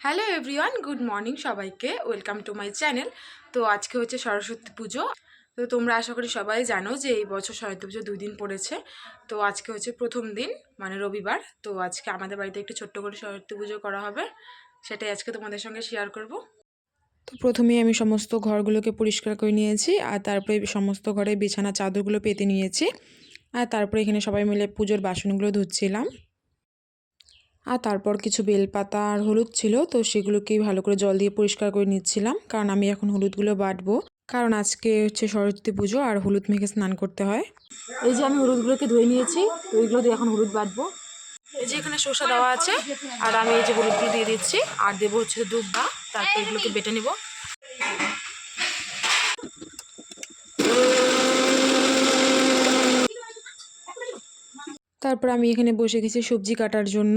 Hello everyone good morning সবাইকে welcome to my channel তো আজকে হচ্ছে সরস্বতী পুজো। তো তোমরা আশা করি সবাই জানো যে এই বছর সরস্বতী পুজো দুই দিন পড়েছে। তো আজকে হচ্ছে প্রথম দিন মানে রবিবার। তো আজকে আমাদের বাড়িতে একটু ছোট্ট করে সরস্বতী পুজো করা হবে। সেটাই আজকে তোমাদের সঙ্গে শেয়ার করব। তো প্রথমেই আমি সমস্ত ঘরগুলোকে পরিষ্কার করে নিয়েছি, আর তারপরে সমস্ত ঘরে বিছানা চাদরগুলো পেতে নিয়েছি। আর তারপরে এখানে সবাই মিলে পুজোর বাসনগুলো ধুচ্ছিলাম। আর তারপর কিছু বেলপাতা আর হলুদ ছিল, তো সেগুলোকেই ভালো করে জল দিয়ে পরিষ্কার করে নিচ্ছিলাম। কারণ আমি এখন হলুদগুলো বাটবো। কারণ আজকে হচ্ছে সরস্বতী পুজো আর হলুদ মেখে স্নান করতে হয়। এই যে আমি হলুদগুলোকে ধুয়ে নিয়েছি, তো দিয়ে এখন হলুদ বাটবো। এই যে এখানে শসা দেওয়া আছে, আর আমি এই যে হলুদগুলো দিয়ে দিচ্ছি। আর দেবো হচ্ছে দুব্বা তারপর এগুলোকে বেটে নেব। তারপর আমি এখানে বসে গেছি সবজি কাটার জন্য।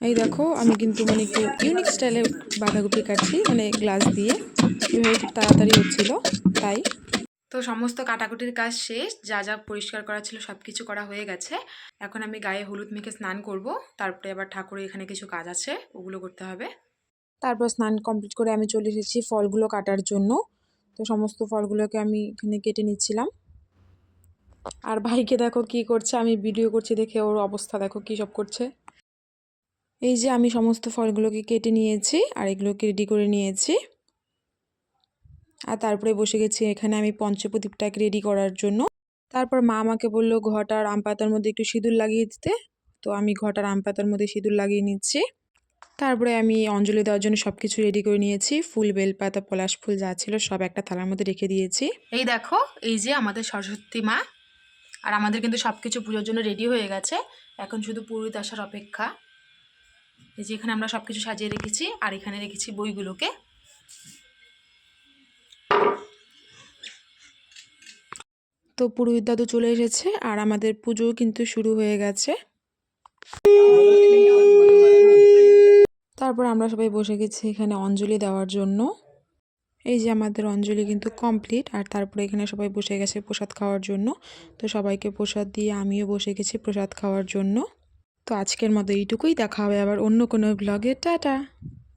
এই দেখো, আমি কিন্তু মানে একটু ইউনিক স্টাইলে বাঁধাকপি কাটছি মানে গ্লাস দিয়ে। এভাবে খুব তাড়াতাড়ি হচ্ছিল, তাই। তো সমস্ত কাটাকুটির কাজ শেষ, যা যা পরিষ্কার করা ছিল সব কিছু করা হয়ে গেছে। এখন আমি গায়ে হলুদ মেখে স্নান করব, তারপরে আবার ঠাকুরের এখানে কিছু কাজ আছে, ওগুলো করতে হবে। তারপর স্নান কমপ্লিট করে আমি চলে এসেছি ফলগুলো কাটার জন্য। তো সমস্ত ফলগুলোকে আমি এখানে কেটে নিচ্ছিলাম। আর ভাইকে দেখো কি করছে, আমি ভিডিও করছি দেখে ওর অবস্থা দেখো কী সব করছে। এই যে আমি সমস্ত ফলগুলোকে কেটে নিয়েছি আর এগুলোকে রেডি করে নিয়েছি। আর তারপরে বসে গেছি এখানে আমি পঞ্চপ্রদীপটাকে রেডি করার জন্য। তারপর মা আমাকে বলল, ঘটার আম পাতার মধ্যে একটু সিঁদুর লাগিয়ে দিতে। তো আমি ঘটার আম পাতার মধ্যে সিঁদুর লাগিয়ে নিচ্ছি। তারপরে আমি অঞ্জলি দেওয়ার জন্য সব কিছু রেডি করে নিয়েছি। ফুল, বেলপাতা, পলাশ ফুল যা ছিল সব একটা থালার মধ্যে রেখে দিয়েছি। এই দেখো, এই যে আমাদের সরস্বতী মা আর আমাদের কিন্তু সব কিছু পুজোর জন্য রেডি হয়ে গেছে। এখন শুধু পুরোহিত আসার অপেক্ষা। এই যে এখানে আমরা সব কিছু সাজিয়ে রেখেছি আর এখানে রেখেছি বইগুলোকে। তো পুরোহিত দাদু চলে এসেছে আর আমাদের পুজো কিন্তু শুরু হয়ে গেছে। তারপর আমরা সবাই বসে গেছি এখানে অঞ্জলি দেওয়ার জন্য। এই যে আমাদের অঞ্জলি কিন্তু কমপ্লিট আর তারপরে এখানে সবাই বসে গেছে প্রসাদ খাওয়ার জন্য। তো সবাইকে প্রসাদ দিয়ে আমিও বসে গেছি প্রসাদ খাওয়ার জন্য। তো আজকের মতো এইটুকুই, দেখা হবে আবার অন্য কোনো ব্লগে টাটা!